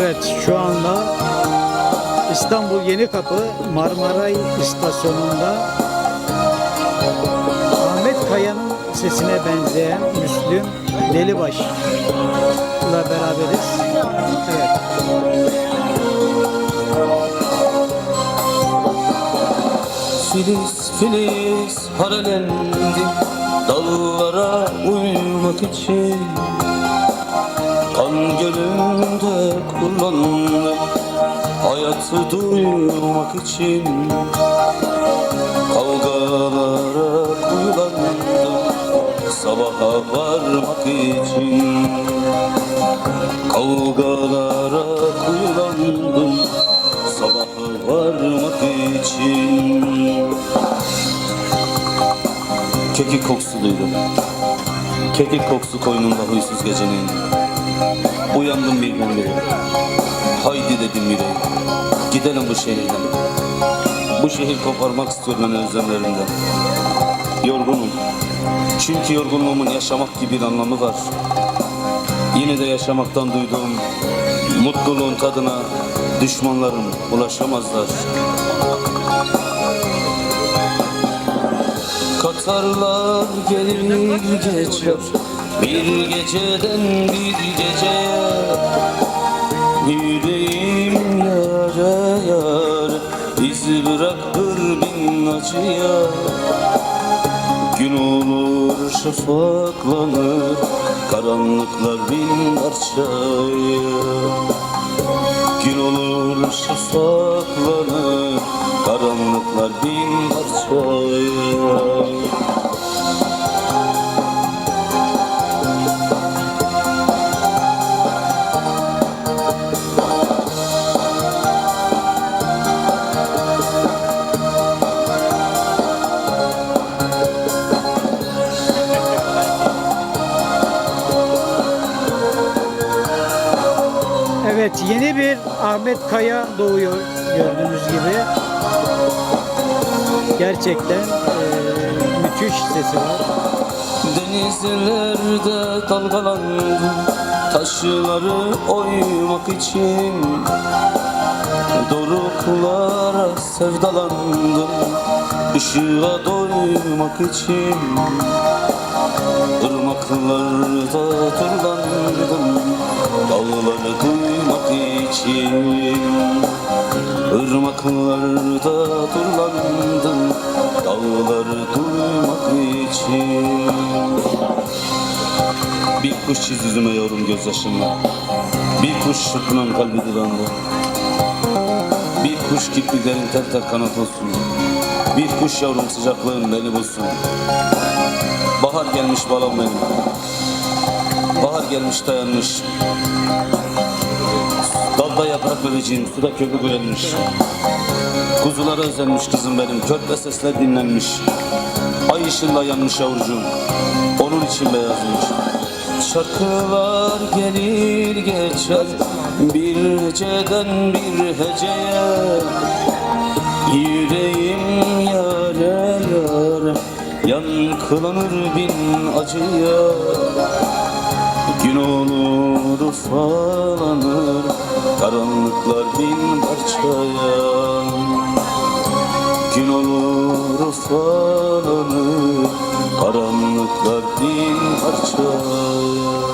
Evet şu anda İstanbul Yenikapı Marmaray istasyonunda Ahmet Kaya'nın sesine benzeyen Müslüm Delibaş'la beraberiz. Evet. Filiz filiz paralendi Dallara uyumak için Kan kullandım Hayatı duymak için Kavgalara kuyulandım Sabaha varmak için Kavgalara kuyulandım Sabaha varmak için Kekik kokusu duydum. Kekik kokusu koynumda huysuz gecenin. Uyandım birdenbire Haydi dedim yüreğim Gidelim bu şehirden. Bu şehir koparmak istiyor beni özlemlerinden Yorgunum. Çünkü yorgunluğumun yaşamak gibi bir anlamı var. Yine de yaşamaktan duyduğum mutluluğun tadına düşmanlarım ulaşamazlar. Katarlar gelir geçer bir geceden bir geceye. Yüreğim acıya Gün olur şafaklanır Karanlıklar bin parçaya Gün olur şafaklanır Yeni bir Ahmet Kaya doğuyor gördüğünüz gibi. Gerçekten eee, müthiş sesi var. Denizlerde dalgalandım Taşları oymak için Doruklara sevdalandım Işığa doymak için Irmaklarda için Irmaklarda turlandım Dağları duymak için. Bir kuş çiz yüzüme yavrum gözyaşımla Bir kuş çırpınan kalbi dilandı Bir kuş kirpiklerin tel tel kanat olsun Bir kuş yavrum sıcaklığın beni bulsun. Bahar gelmiş balam benim Bahar gelmiş dayanmış Dalda yaprak bebeciğim, suda köpük ürenmiş Kuzulara özenmiş kızım benim, körpe sesler dinlenmiş. Ay ışığında yanmış yavrucuğum, onun için beyazmış. Şarkılar gelir geçer, bir heceden bir heceye. Yüreğim yare yare, yankılanır bin acıya Gün olur ufalanır Karanlıklar bin parçaya Gün olur ufalanır Karanlıklar bin parçaya